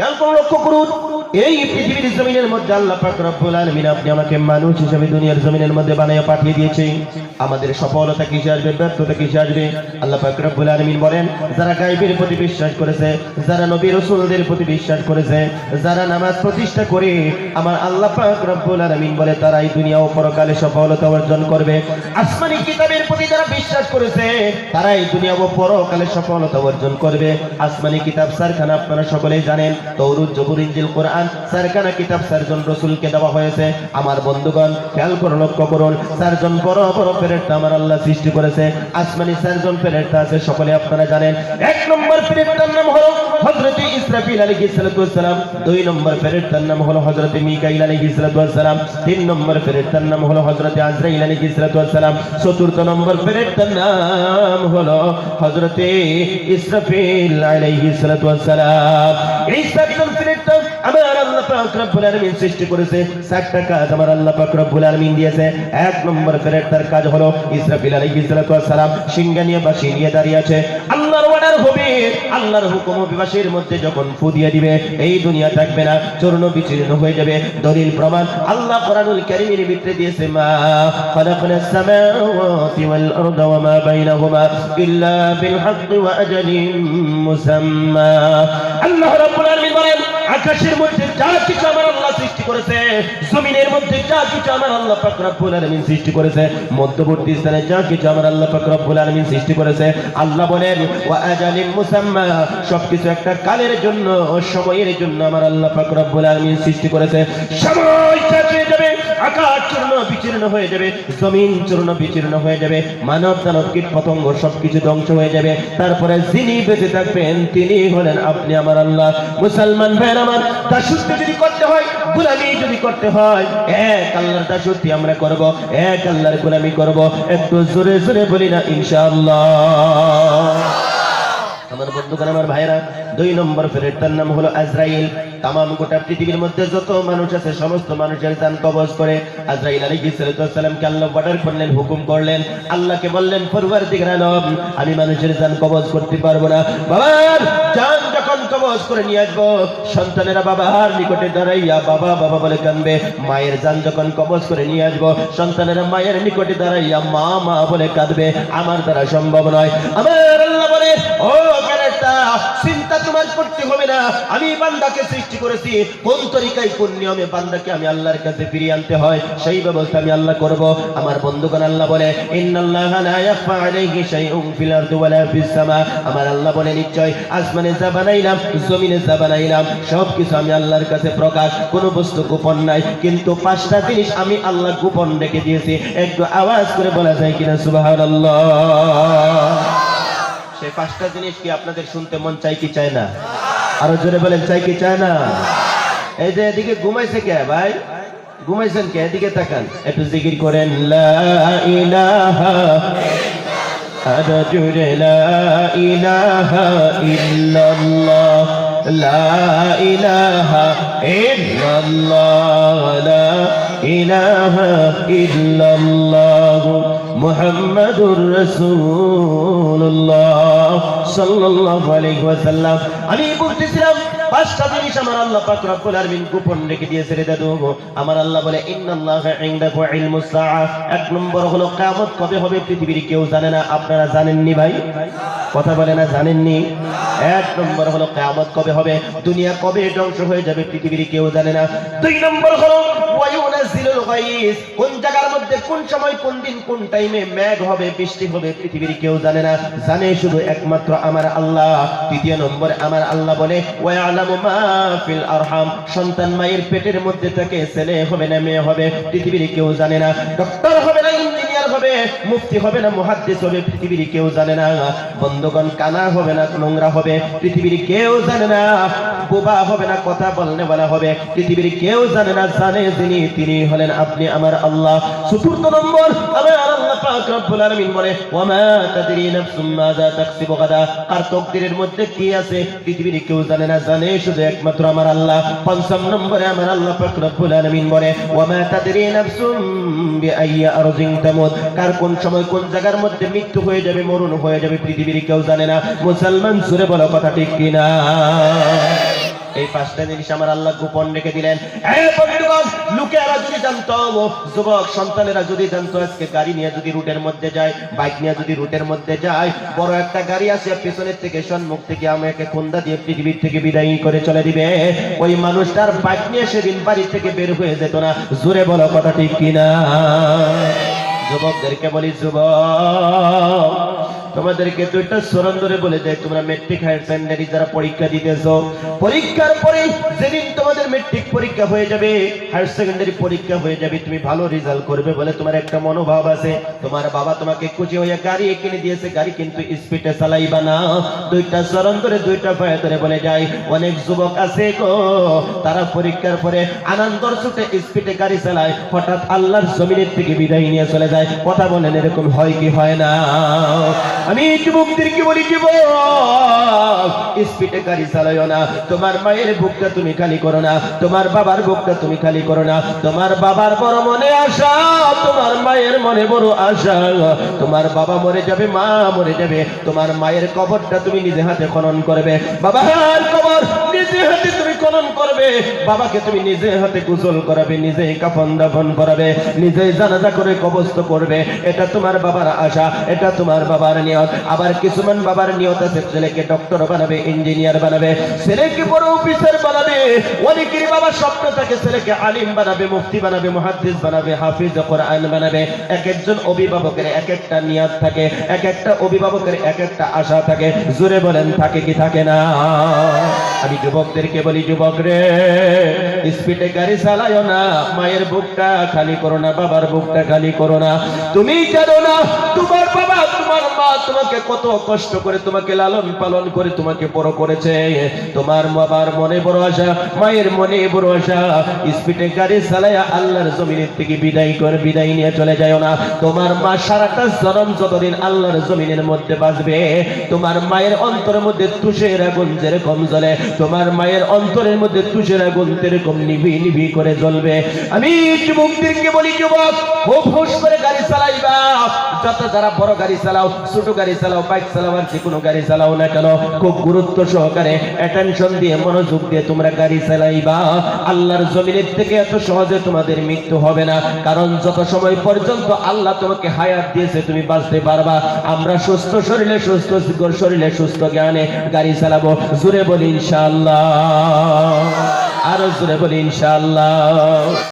খেয়াল করে লক্ষ্য করুন এই পৃথিবীর জমিনের মধ্যে আল্লাহ পাক রব্বুল আলামিন আপনি আমাকে মানুষ হিসেবে দুনিয়ার জমিনের মধ্যে বানাইয়া পাঠিয়ে দিয়েছে। আমাদের সফলতা কিসে আসবে, ব্যর্থতা কিসে আসবে? আল্লাহ পাক রব্বুল আলামিন বলেন, যারা গায়বের প্রতি বিশ্বাস করেছে, যারা নবী রাসূলদের প্রতি বিশ্বাস করেছে, যারা নামাজ প্রতিষ্ঠা করে, আমার আল্লাহ পাক রব্বুল আলামিন বলে তারা দুনিয়া ও পরকালে সফলতা অর্জন করবে। আসমানি কিতাবের প্রতি যারা বিশ্বাস করেছে তারা এই দুনিয়া ও পরকালে সফলতা অর্জন করবে। আসমানি কিতাব সারখানা আপনারা সকলেই জানেন তৌরুদ জবুর ইনজিল, কোরআন সারখানা কিতাব সারজন রসুলকে দেওয়া হয়েছে। আমার বন্ধুগণ, খেয়াল করে, লক্ষ্য করুন চারজন বড় বড় ফেরেটটা আমার আল্লাহ সৃষ্টি করেছে। আসমানি চারজন ফেরেটটা আছে, সকলে আপনারা জানেন। এক নম্বর ফেরেটটার নাম হলো ইসরাফিল আলাইহিস সালাম দুই নম্বর ফেরেটটার নাম হলো হযরত মিকাইল আলাইহিস সালাম। তিন নম্বর ফেরেটটার নাম হলো হযরত আজরাইল আলাইহিস সালাম। চতুর্থ নম্বর ফেরেটটার নাম হলো হযরত ইসরাফিল আলাইহিস সালাম। এই চারজন ফেরেটটা আমার আল্লাহ পাক রব্বুল আলামিন সৃষ্টি করেছে। চারটা কাজ আমার আল্লাহ পাক রব্বুল আলামিন দিয়েছে। এক নম্বর ফেরেশতার কাজ হলো ইসরাফিল আলাইহিস সালাম। সিংহা নিয়ে বাঁশি নিয়ে দাঁড়িয়ে আছে। হবে আল্লাহর হুকুম বিবাসের মধ্যে যখন ফু দিয়ে দিবে, এই দুনিয়া থাকবে না, চূর্ণ বিচূর্ণ হয়ে যাবে। দলিল, প্রমাণ, আল্লাহ কোরআনুল কারীমের ভিতরে দিয়েছে, মা খালাকনাস সামাওয়াতি ওয়াল আরদা ওয়া মা বাইনাহুমা ইল্লা বিল হাক্কি ওয়া আজালিন মুসাম্মা। আল্লাহ রাব্বুল আলামিন বলেন আকাশের মধ্যে যা কিছু আমার আল্লাহ সৃষ্টি করেছে, জমিনের মধ্যে যা কিছু আমার আল্লাহ পাক রব্বুল আলামিন সৃষ্টি করেছে, মধ্যবর্তী স্থানে যা কিছু আমার আল্লাহ পাক রব্বুল আলামিন সৃষ্টি করেছে, আল্লাহ বলেন, ওয়া আজালিন মুসাম্মা সবকিছু একটা কালের জন্য, সময়ের জন্য আমার আল্লাহ পাক রব্বুল আলামিন সৃষ্টি করেছে। সময় শেষ হয়ে যাবে, আকাশ চূর্ণ বিচূর্ণ হয়ে যাবে, জমিন চূর্ণ বিচূর্ণ হয়ে যাবে, মানব দানব কীট পতঙ্গ সবকিছু ধ্বংস হয়ে যাবে। তারপরে যিনি বেঁচে থাকবেন, তিনি হলেন আপনি আমার আল্লাহ। মুসলমান ভাইয়ের আমার দাসত্ব যদি করতে হয়, গুলামি যদি করতে হয়, এক আল্লাহর দাসত্ব আমরা করব, এক আল্লাহর গুলামি করব। একটু জোরে জোরে বলি না, ইনশাআল্লাহ। আমার বন্ধুগণ, আমার ভাইরা দুই নম্বর ফেরেশতার নাম হলো আজরাইল। তামাম গোটা পৃথিবীর মধ্যে যত মানুষ আছে, সমস্ত মানুষের জান কবজ করে আজরাইল আলাইহিস সালামকে আল্লাহ অর্ডার করলেন, হুকুম করলেন, আল্লাহকে বললেন, পরওয়ারদিগার আলম, আমি মানুষের জান কবজ করতে পারব না। বাবার জান যখন করে নিয়ে আসব। সন্তানেরা বাবার নিকটে দাঁড়াইয়া বাবা বাবা বলে কানবে মায়ের যান যখন কবজ করে নিয়ে আসব, সন্তানেরা মায়ের নিকটে দাঁড়াইয়া মা মা বলে কাঁদবে। আমার দ্বারা সম্ভব নয়। আমার আল্লাহ বলে, ও চিন্তা তোমার করতে হবে না। আমি বান্দাকে সৃষ্টি করেছি। কোন তরিকায়, কোন নিয়মে বান্দাকে আমি আল্লাহর কাছে ফিরিয়ে আনতে হয়, সেই ব্যবস্থা আমি আল্লাহ করব। আমার বন্ধুগণ আল্লাহ বলে, ইন্নাল্লাহা লা ইয়াখফা আলাইহি শাইউন ফিল আরদি ওয়ালা ফিস সামা। আমার আল্লাহ বলে, নিশ্চয় আসমানে যা বানাইলাম জমিনে যা বানাইলাম সব কিছু আমি আল্লাহর কাছে প্রকাশ, কোনো বস্তু গোপন নাই। কিন্তু পাঁচটা জিনিস আমি আল্লাহ গোপন রেখে দিয়েছি। একটু আওয়াজ করে বলা যায় কিনা, সুবহানাল্লাহ। সেই পাঁচটা জিনিস কি আপনাদের শুনতে মন চাই কি চায় না? আরও জোরে বলেন চাই কি চায় না? এই যে এদিকে ঘুমাইছে কে ভাই? ঘুমাইছেন কে? এদিকে তাকান, একটু জিকির করেন, লা ইলাহা আরও জোরে লা লা মুহাম্মাদুর রাসূলুল্লাহ সাল্লাল্লাহু আলাইহি ওয়াসাল্লাম। আমি বলতেছিলাম পাঁচটা জিনিস আমার আল্লাহ পাক রব্বুল আলামিন গোপন রেখে দিয়েছে রে দাদু আমার আল্লাহ বলে, ইন্নাল্লাহা ইনদাহু ইলমুস সাআ এক নম্বর হলো, কিয়ামত কবে হবে পৃথিবীর কেউ জানে না, আপনারা জানেননি ভাই? কথা বলে না, জানেননি? এক নম্বর হলো, কিয়ামত কবে হবে? দুনিয়া কবে ধ্বংস হয়ে যাবে পৃথিবীর কেউ জানে না। দুই নম্বর হলো গায়স কোন জায়গার মধ্যে, কোন সময়, কোন দিন, কোন টাইমে মেঘ হবে, বৃষ্টি হবে, পৃথিবীর কেউ জানে না। জানে শুধু একমাত্র আমার আল্লাহ। তৃতীয় নম্বর আমার আল্লাহ বলে মা ফিল আরহাম। সন্তান মায়ের পেটের মধ্যে থেকে ছেলে হবে না, মেয়ে হবে, পৃথিবীর কেউ জানে না। ডক্টর হবে না ইঞ্জিনিয়ার হবে মুফতি হবে না, মুহাদ্দিস হবে, পৃথিবীর কেউ জানে না। বন্ধগণ, কানা হবে না, নোংরা হবে, পৃথিবীর কেউ জানে না। বোবা হবে না কথা বলনে বলা হবে। পৃথিবীর কেউ জানে না, জানে যিনি, তিনি হলেন আপনি আমার আল্লাহ। চতুর্থ নম্বর, আমার আল্লাহ পাক রব্বুল আলামিন বলে, ওয়ামা তাদরি নাফসুম মাযা তাকসিবু গাদা। আর তকদিরের মধ্যে কি আছে? পৃথিবীর কেউ জানে না, জানে শুধু একমাত্র আমার আল্লাহ। পঞ্চম নম্বরে আমার আল্লাহ পাক রব্বুল আলামিন বলে, ওয়ামা তাদরি নাফসুম বিআইয়ি আরদিন তামুত। কার কোন সময় কোন জায়গার মধ্যে মৃত্যু হয়ে যাবে, মরণ হয়ে যাবে, পৃথিবীর কেউ জানে না। মুসলমান সুরে বলো কথা ঠিক কিনা? এই পাঁচটা জিনিস আমার আল্লাহ গোপন রেখে দিলেন। লোকেরা যদি জানতো যুবক সন্তানেরা যদি জানতো, আজকে গাড়ি নিয়ে যদি রুটের মধ্যে যায়, বাইক নিয়ে যদি রুটের মধ্যে যায়, বড় একটা গাড়ি আসে পেছনের থেকে সম্মুখ থেকে আমাকে খুন্দা দিয়ে পৃথিবীর থেকে বিদায়ী করে চলে দিবে। ওই মানুষটার বাইক নিয়ে সেদিন বাড়ি থেকে বের হয়ে যেত না। জোরে বলো, কথা ঠিক কিনা? যুবকদেরকে বলি, যুবক তোমাদেরকে দুইটা স্মরণ ধরে বলে দেয়, তোমরা মেট্রিক হায়ার সেকেন্ডারি যারা পরীক্ষা দিতেছ। পরীক্ষার পরে যেদিন তোমাদের মেট্রিক পরীক্ষা হয়ে যাবে হায়ার সেকেন্ডারি পরীক্ষা হয়ে যাবে, তুমি ভালো রেজাল্ট করবে বলে তোমার একটা মনোভাব আছে। তোমার বাবা তোমাকে খুশি হয়ে গাড়ি কিনে দিয়েছে, গাড়ি কিন্তু স্পিডে চালাইবা না। দুইটা স্মরণ ধরে, দুইটা ভয় ধরে বলে যায়, অনেক যুবক আছে গো। তারা পরীক্ষার পরে আনন্দর ছুটে স্পিডে গাড়ি চালায়। হঠাৎ আল্লাহর জমিনের থেকে বিদায় নিয়ে চলে যায়। কথা বলেন, এরকম হয় কি হয় না? আমি যুবকদেরকে বলি, যুবক স্পিডে গাড়ি চালাইও না। তোমার মায়ের বুকটা তুমি খালি করো না। তোমার বাবার বুকটা তুমি খালি করো না। তোমার বাবার বড় মনে আশা, তোমার মায়ের মনে বড় আশা। তোমার বাবা মরে যাবে, মা মরে যাবে। তোমার মায়ের কবরটা তুমি নিজে হাতে খনন করবে। বাবার কবর নিজে হাতে তুমি খনন করবে, বাবাকে তুমি নিজে হাতে গোসল করাবে, নিজেই কাফন দাফন করাবে, নিজেই জানাজা করে কবস্ত করবে। এটা তোমার বাবার আশা, এটা তোমার বাবার নিয়ত। আবার কিছুমান বাবার নিয়ত আছে, ছেলেকে ডক্টর বানাবে ইঞ্জিনিয়ার বানাবে, ছেলেকে বড় অফিসার বানাবে। অনেকেরই বাবা স্বপ্ন থাকে, ছেলেকে আলিম বানাবে, মুফতি বানাবে, মুহাদ্দিস বানাবে, হাফিজ, কোরআন বানাবে। এক একজন অভিভাবকের এক একটা নিয়ত থাকে, এক একটা অভিভাবকের এক একটা আশা থাকে। জোরে বলেন, থাকে কি থাকে না? আমি যুবকদেরকে বলি, যুবক রে, স্পিডে গাড়ি চালায় না, মায়ের বুকটা খালি করো না, বাবার বুকটা খালি করো না। তুমি জানো না, তোমার বাবা তোমার তোমাকে কত কষ্ট করে তোমাকে লালন পালন করে তোমাকে বড় করেছে। তোমার বাবার মনে বড় আশা, মায়ের মনে বড় আশা। স্পিডে গাড়ি চালায়া আল্লাহর জমিনের থেকে বিদায় করে বিদায় নিয়ে চলে যায় না। তোমার মা সারাটা জনম যতদিন আল্লাহর জমিনের মধ্যে বাঁচবে, তোমার মায়ের অন্তরের মধ্যে তুষের আগুন যেরকম জ্বলে, তোমার মায়ের অন্তরের মধ্যে তুষের আগুন যেরকম নিভি নিভি করে জ্বলবে। আমি যুবকদেরকে বলি, যুবক করে গাড়ি চালাইবা। যত বড় গাড়ি চালাও, ছোট গাড়ি চালাও, বাইক গাড়ি চালাও না কেন, খুব গুরুত্ব সহকারে দিয়ে তোমরা গাড়ি চালাইবা। আল্লাহর জমিনের থেকে এত সহজে তোমাদের মৃত্যু হবে না। কারণ যত সময় পর্যন্ত আল্লাহ তোমাকে হায়াত দিয়েছে, তুমি বাঁচতে পারবা। আমরা সুস্থ শরীরে সুস্থ শরীরে সুস্থ জ্ঞানে গাড়ি চালাবো। জুড়ে বলি ইনশাআল্লাহ। আরও জুড়ে বলি ইনশাআল্লাহ।